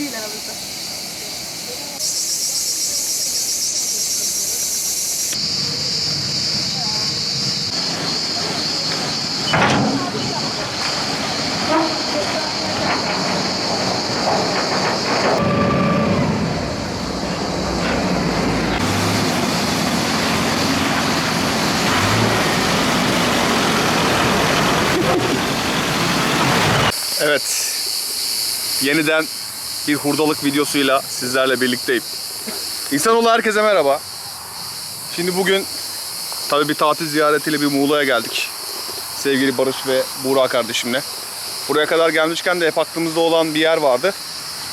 değil aramızda. Evet. Yeniden bir hurdalık videosuyla sizlerle birlikteyim. İnsanoğlu herkese merhaba. Şimdi bugün tabii bir tatil ziyaretiyle bir Muğla'ya geldik. Sevgili Barış ve Buğra kardeşimle. Buraya kadar gelmişken de hep aklımızda olan bir yer vardı.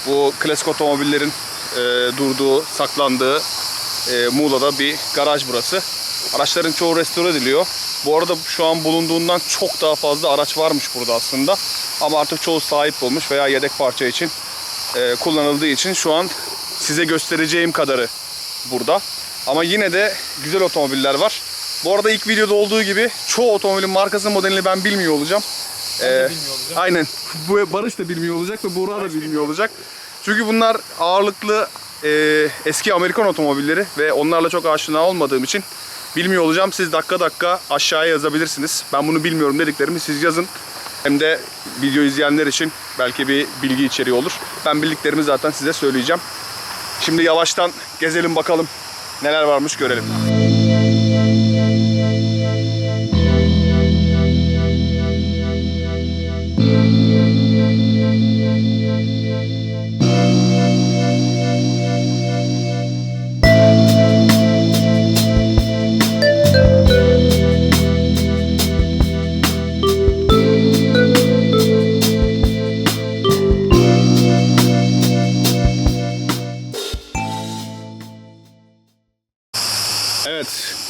Bu klasik otomobillerin e, durduğu, saklandığı e, Muğla'da bir garaj burası. Araçların çoğu restore ediliyor. Bu arada şu an bulunduğundan çok daha fazla araç varmış burada aslında. Ama artık çoğu sahip olmuş veya yedek parça için e, kullanıldığı için şu an size göstereceğim kadarı burada. Ama yine de güzel otomobiller var. Bu arada ilk videoda olduğu gibi çoğu otomobilin markasını modelini ben bilmiyor olacağım. Ee, Aynen. Bu Barış da bilmiyor olacak ve Buğra da bilmiyor olacak. Çünkü bunlar ağırlıklı e, eski Amerikan otomobilleri ve onlarla çok aşina olmadığım için bilmiyor olacağım. Siz dakika dakika aşağıya yazabilirsiniz. Ben bunu bilmiyorum dediklerimi siz yazın. Hem de video izleyenler için belki bir bilgi içeriği olur. Ben bildiklerimi zaten size söyleyeceğim. Şimdi yavaştan gezelim bakalım neler varmış görelim.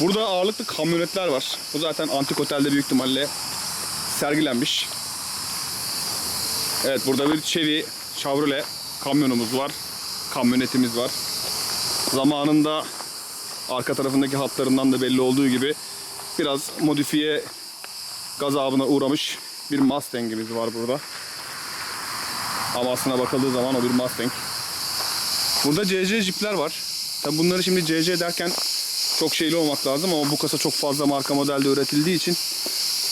Burada ağırlıklı kamyonetler var. Bu zaten antik otelde büyük ihtimalle sergilenmiş. Evet, burada bir Chevy Chevrolet kamyonumuz var. Kamyonetimiz var. Zamanında arka tarafındaki hatlarından da belli olduğu gibi biraz modifiye gazabına uğramış bir Mustang'imiz var burada. Ama aslına bakıldığı zaman o bir Mustang. Burada CC jipler var. Tabi bunları şimdi CC derken çok şeyli olmak lazım ama bu kasa çok fazla marka modelde üretildiği için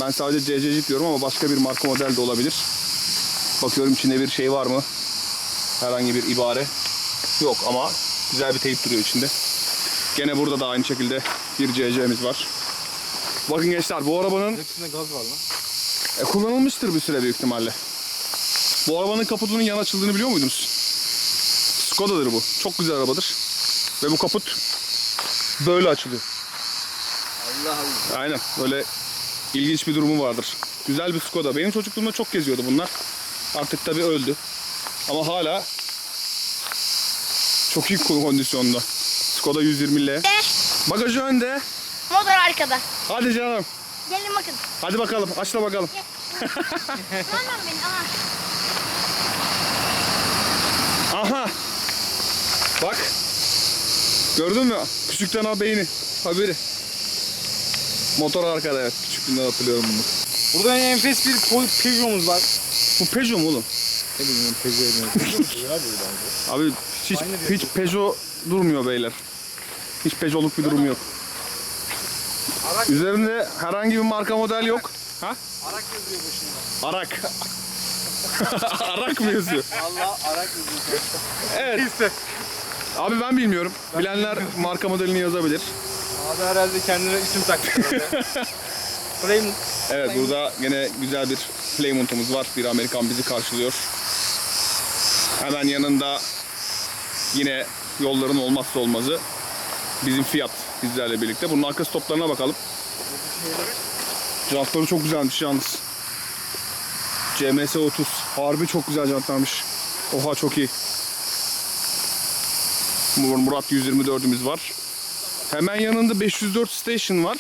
ben sadece CC Jeep diyorum ama başka bir marka model de olabilir. Bakıyorum içinde bir şey var mı? Herhangi bir ibare yok ama güzel bir teyip duruyor içinde. Gene burada da aynı şekilde bir CC'miz var. Bakın gençler bu arabanın Hepsinde gaz var lan. e, kullanılmıştır bir süre büyük ihtimalle. Bu arabanın kaputunun yan açıldığını biliyor muydunuz? Skoda'dır bu. Çok güzel arabadır. Ve bu kaput böyle açılıyor. Allah Allah. Aynen böyle ilginç bir durumu vardır. Güzel bir Skoda. Benim çocukluğumda çok geziyordu bunlar. Artık tabi öldü. Ama hala çok iyi kondisyonda. Skoda 120L. Bagajı önde. Motor arkada. Hadi canım. Gelin bakın. Hadi bakalım. Açla bakalım. Anlam beni. Aha. Aha. Bak. Gördün mü? Küçükten ağabeyini. Haberi. Motor arkada evet. Küçüklüğümden hatırlıyorum bunu. Burada enfes bir po- Peugeot'umuz var. Bu Peugeot mu oğlum? Ne bileyim Peugeot'u Abi hiç hiç Peugeot durmuyor beyler. Hiç Peugeot'luk bir durum yok. Üzerinde herhangi bir marka model yok. Ha? Arak yazıyor başında. Arak. Arak mı yazıyor? Allah Arak yazıyor. Evet. Abi ben bilmiyorum. Bilenler marka modelini yazabilir. Abi herhalde kendine isim takmış herhalde. Frame Evet burada gene güzel bir Playmont'umuz var. Bir Amerikan bizi karşılıyor. Hemen yanında yine yolların olmazsa olmazı bizim Fiat bizlerle birlikte. Bunun arka stoplarına bakalım. Jantları çok güzelmiş yalnız. CMS 30. Harbi çok güzel jantlarmış. Oha çok iyi. Mur- Murat 124'ümüz var. Hemen yanında 504 Station var.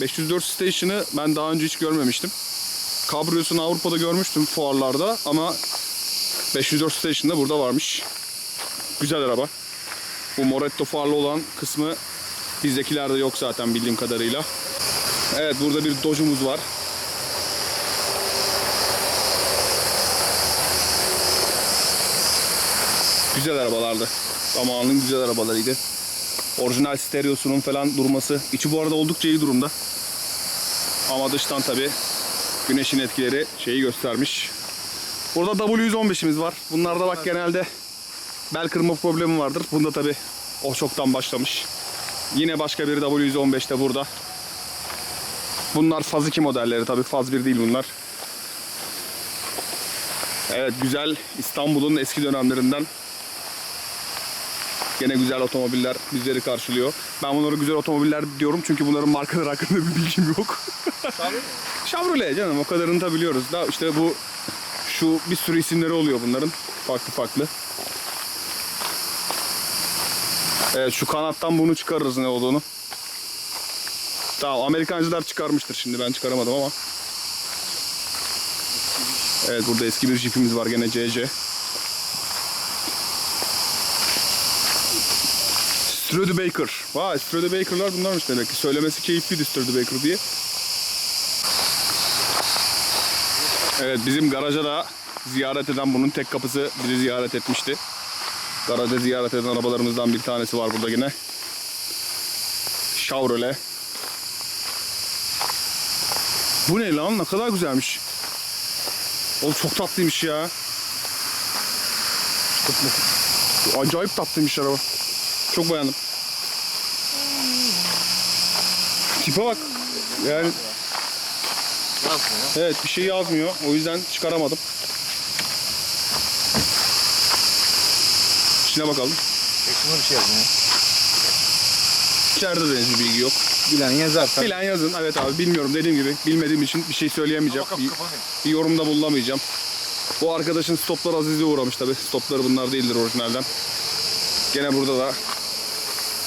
504 Station'ı ben daha önce hiç görmemiştim. Kabriosunu Avrupa'da görmüştüm fuarlarda ama 504 Station'da burada varmış. Güzel araba. Bu Moretto farlı olan kısmı bizdekilerde yok zaten bildiğim kadarıyla. Evet burada bir Dodge'umuz var. Güzel arabalardı. Zamanının güzel arabalarıydı. Orijinal stereosunun falan durması. İçi bu arada oldukça iyi durumda. Ama dıştan tabi güneşin etkileri şeyi göstermiş. Burada W115'imiz var. Bunlarda bak genelde bel kırma problemi vardır. Bunda tabi o çoktan başlamış. Yine başka bir W115 de burada. Bunlar faz 2 modelleri tabi faz 1 değil bunlar. Evet güzel İstanbul'un eski dönemlerinden Gene güzel otomobiller bizleri karşılıyor. Ben bunlara güzel otomobiller diyorum çünkü bunların markaları hakkında bir bilgim yok. Chevrolet canım o kadarını da biliyoruz. Da işte bu şu bir sürü isimleri oluyor bunların. Farklı farklı. Evet şu kanattan bunu çıkarırız ne olduğunu. Tamam Amerikancılar çıkarmıştır şimdi ben çıkaramadım ama. Evet burada eski bir jipimiz var gene CC. Studebaker. Vay Studebaker'lar bunlarmış demek ki. Söylemesi keyifliydi Studebaker diye. Evet bizim garaja da ziyaret eden bunun tek kapısı bizi ziyaret etmişti. Garaja ziyaret eden arabalarımızdan bir tanesi var burada yine. Chevrolet. Bu ne lan? Ne kadar güzelmiş. Oğlum çok tatlıymış ya. Acayip tatlıymış araba. Çok beğendim. Tipe bak. Yani evet bir şey yazmıyor. O yüzden çıkaramadım. İçine bakalım. Ekşimde bir şey yazmıyor. İçeride de henüz bir bilgi yok. Bilen yazar tabii. Bilen yazın. Evet abi bilmiyorum dediğim gibi. Bilmediğim için bir şey söyleyemeyeceğim. Bir, bir yorumda bulunamayacağım. Bu arkadaşın stoplar azize uğramış tabi. Stopları bunlar değildir orijinalden. Gene burada da.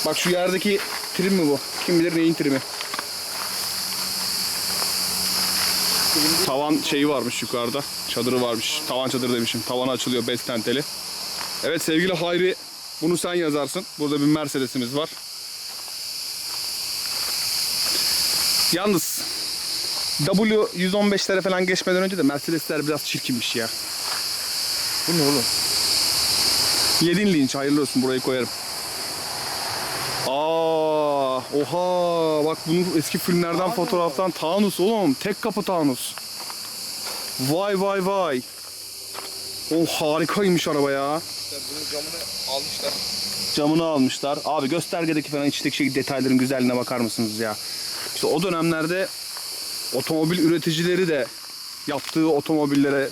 Bak şu yerdeki trim mi bu? Kim bilir neyin trimi? Tavan şeyi varmış yukarıda. Çadırı varmış. Tavan çadırı demişim. Tavanı açılıyor bez tenteli. Evet sevgili Hayri bunu sen yazarsın. Burada bir Mercedes'imiz var. Yalnız W115'lere falan geçmeden önce de Mercedesler biraz çirkinmiş ya. Bu ne oğlum? Yedin linç hayırlı olsun burayı koyarım. Aa, oha bak bunun eski filmlerden fotoğraftan Taunus oğlum tek kapı Taunus. Vay vay vay. O harikaymış araba ya. Bunun camını almışlar. Camını almışlar. Abi göstergedeki falan içteki şey detayların güzelliğine bakar mısınız ya? İşte o dönemlerde otomobil üreticileri de yaptığı otomobillere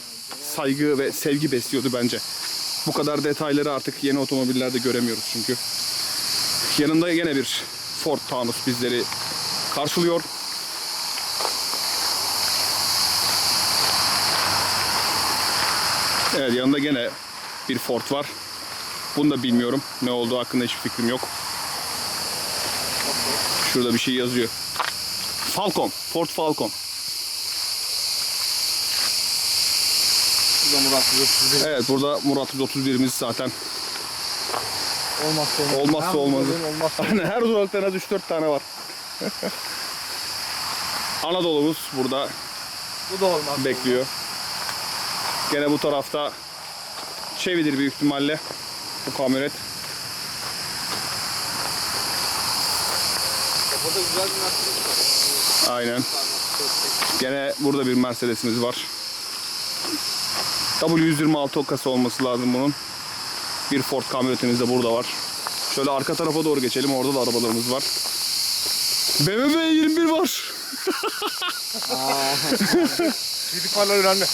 saygı ve sevgi besliyordu bence. Bu kadar detayları artık yeni otomobillerde göremiyoruz çünkü. Yanında yine bir Ford Taunus bizleri karşılıyor. Evet yanında gene bir Ford var. Bunu da bilmiyorum. Ne olduğu hakkında hiçbir fikrim yok. Şurada bir şey yazıyor. Falcon. Ford Falcon. Bu da Murat 131. Evet burada Murat 131'imiz zaten. Olmazsa olmaz. Olmazsa olmazı. Olmazsa Aynen her durakta en az 3-4 tane var. Anadolu'muz burada Bu da olmaz. bekliyor. Gene bu tarafta Chevy'dir büyük ihtimalle bu kamyonet. Kafada güzel bir Mercedes var. Aynen. Gene burada bir Mercedes'imiz var. W126 kasa olması lazım bunun. Bir Ford kamyonetimiz de burada var. Şöyle arka tarafa doğru geçelim. Orada da arabalarımız var. BMW 21 var. Gidip hala önemli.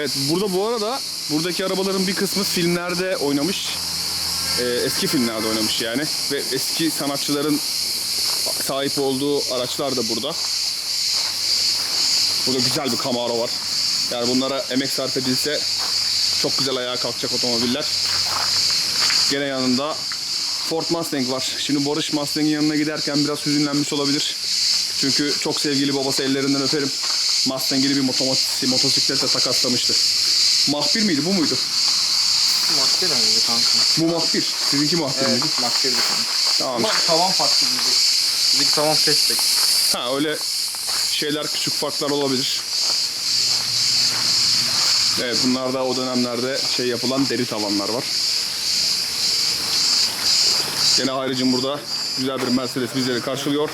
Evet burada bu arada buradaki arabaların bir kısmı filmlerde oynamış. Ee, eski filmlerde oynamış yani. Ve eski sanatçıların sahip olduğu araçlar da burada. Burada güzel bir Camaro var. Yani bunlara emek sarf edilse çok güzel ayağa kalkacak otomobiller. Gene yanında Ford Mustang var. Şimdi Barış Mustang'in yanına giderken biraz hüzünlenmiş olabilir. Çünkü çok sevgili babası ellerinden öperim. Mustang'i bir motosikletle takaslamıştı. Mahpir miydi bu muydu? De miydi kanka? Bu Mahpir. Sizinki Mahpir miydi? Evet, maskeydi kanka. Tamam. Ama tavan farklı bizde. Bizdeki tavan tek Ha öyle şeyler küçük farklar olabilir. Evet bunlar da o dönemlerde şey yapılan deri tavanlar var. Gene ayrıca burada güzel bir Mercedes bizleri karşılıyor.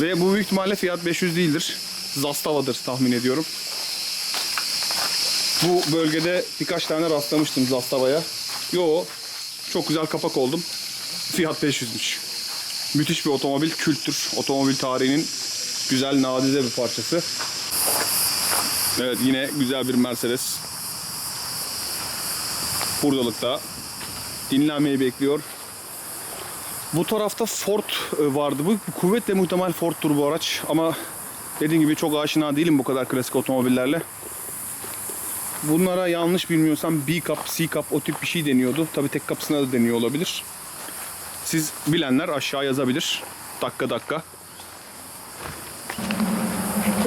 Ve bu büyük ihtimalle fiyat 500 değildir. Zastava'dır tahmin ediyorum. Bu bölgede birkaç tane rastlamıştım Zastava'ya. Yo çok güzel kapak oldum. Fiyat 500'müş. Müthiş bir otomobil, kültür. Otomobil tarihinin güzel nadide bir parçası. Evet yine güzel bir Mercedes. Buradalıkta dinlenmeyi bekliyor. Bu tarafta Ford e, vardı. Bu kuvvetle muhtemel Ford'tur bu araç ama dediğim gibi çok aşina değilim bu kadar klasik otomobillerle. Bunlara yanlış bilmiyorsam B-Cup, C-Cup o tip bir şey deniyordu. Tabi tek kapısına da deniyor olabilir. Siz bilenler aşağı yazabilir. Dakika dakika.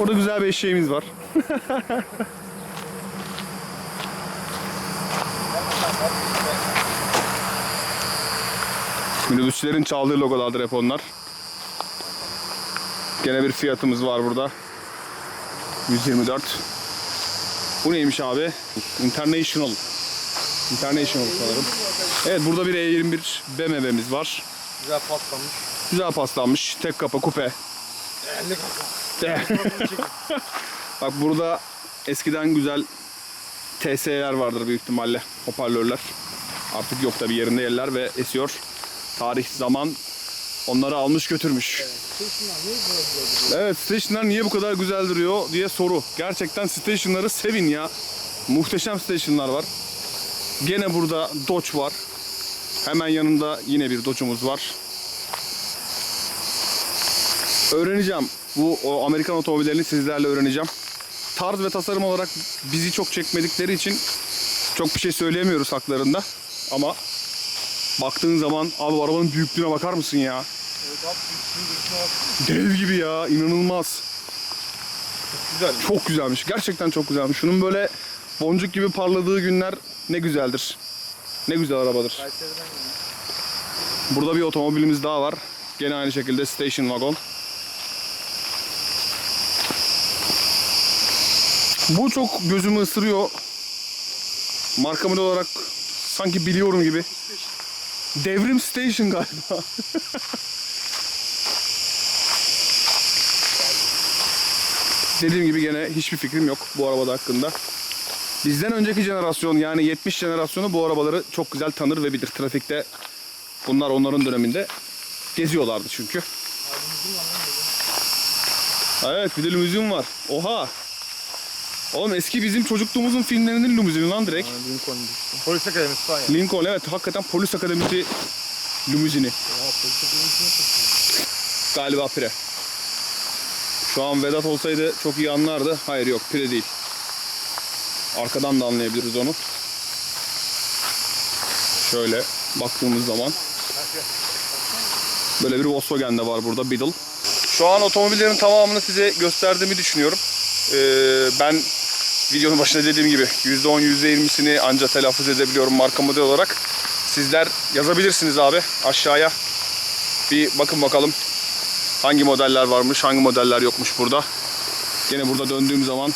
Orada güzel bir eşeğimiz var. Minibüsçülerin çaldığı logolardır hep onlar. Gene bir fiyatımız var burada. 124. Bu neymiş abi? International. International sanırım. Evet burada bir E21 BMW'miz var. Güzel patlamış. Güzel paslanmış. Tek kapı kupe. Bak burada eskiden güzel TS'ler vardır büyük ihtimalle. Hoparlörler. Artık yok tabi yerinde yerler ve esiyor. Tarih zaman onları almış götürmüş. Evet stationlar niye bu kadar güzel duruyor diye soru. Gerçekten stationları sevin ya. Muhteşem stationlar var. Gene burada Dodge var. Hemen yanında yine bir Dodge'umuz var. Öğreneceğim. Bu o Amerikan otomobillerini sizlerle öğreneceğim. Tarz ve tasarım olarak bizi çok çekmedikleri için çok bir şey söyleyemiyoruz haklarında. Ama baktığın zaman abi arabanın büyüklüğüne bakar mısın ya? Evet abi bak. Dev gibi ya inanılmaz. Güzel. Çok güzelmiş. Gerçekten çok güzelmiş. Şunun böyle boncuk gibi parladığı günler ne güzeldir. Ne güzel arabadır. Burada bir otomobilimiz daha var. Gene aynı şekilde station wagon. Bu çok gözümü ısırıyor. Marka model olarak sanki biliyorum gibi. Devrim Station galiba. Dediğim gibi gene hiçbir fikrim yok bu arabada hakkında. Bizden önceki jenerasyon yani 70 jenerasyonu bu arabaları çok güzel tanır ve bilir. Trafikte bunlar onların döneminde geziyorlardı çünkü. Evet bir de limuzin var. Oha. Oğlum eski bizim çocukluğumuzun filmlerinin limuzini lan direkt. Yani Lincoln. Polis Akademisi falan ya. Lincoln evet hakikaten polis akademisi limuzini. Oha polis. Galiba pire. Şu an Vedat olsaydı çok iyi anlardı. Hayır yok pire değil. Arkadan da anlayabiliriz onu. Şöyle baktığımız zaman. Böyle bir Volkswagen de var burada Beetle. Şu an otomobillerin tamamını size gösterdiğimi düşünüyorum. Ee, ben videonun başında dediğim gibi %10 %20'sini ancak telaffuz edebiliyorum marka model olarak. Sizler yazabilirsiniz abi aşağıya. Bir bakın bakalım hangi modeller varmış, hangi modeller yokmuş burada. Gene burada döndüğüm zaman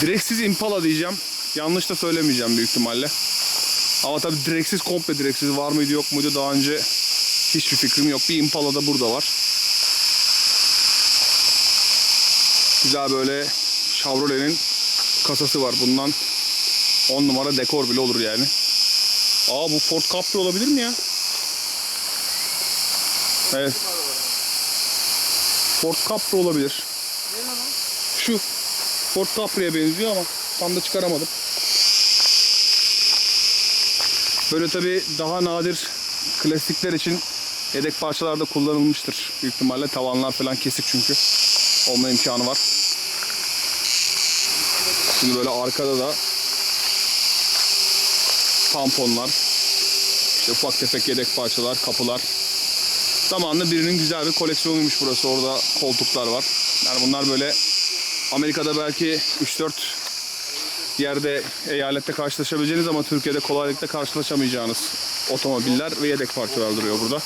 direksiz Impala diyeceğim. Yanlış da söylemeyeceğim büyük ihtimalle. Ama tabii direksiz komple direksiz var mıydı yok muydu daha önce hiçbir fikrim yok. Bir Impala da burada var. Güzel böyle Chevrolet'in kasası var. Bundan 10 numara dekor bile olur yani. Aa bu Ford Capri olabilir mi ya? Evet. Ford Capri olabilir. Şu Ford Capri'ye benziyor ama tam da çıkaramadım. Böyle tabi daha nadir klasikler için yedek parçalarda kullanılmıştır. Büyük ihtimalle tavanlar falan kesik çünkü. Olma imkanı var. Şimdi böyle arkada da tamponlar, işte ufak tefek yedek parçalar, kapılar. Zamanında birinin güzel bir koleksiyonuymuş burası. Orada koltuklar var. Yani bunlar böyle Amerika'da belki 3-4 yerde eyalette karşılaşabileceğiniz ama Türkiye'de kolaylıkla karşılaşamayacağınız otomobiller ve yedek parçalar duruyor burada.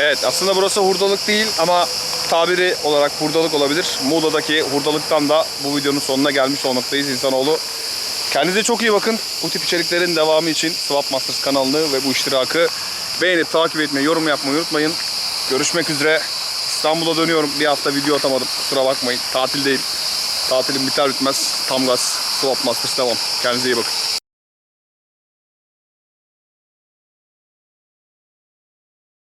Evet aslında burası hurdalık değil ama tabiri olarak hurdalık olabilir. Muğla'daki hurdalıktan da bu videonun sonuna gelmiş olmaktayız insanoğlu. Kendinize çok iyi bakın. Bu tip içeriklerin devamı için Swap Masters kanalını ve bu iştirakı beğenip takip etmeyi, yorum yapmayı unutmayın. Görüşmek üzere. İstanbul'a dönüyorum. Bir hafta video atamadım. Kusura bakmayın. Tatildeyim. Tatilim biter bitmez. Tam gaz. Swap Masters devam. Kendinize iyi bakın.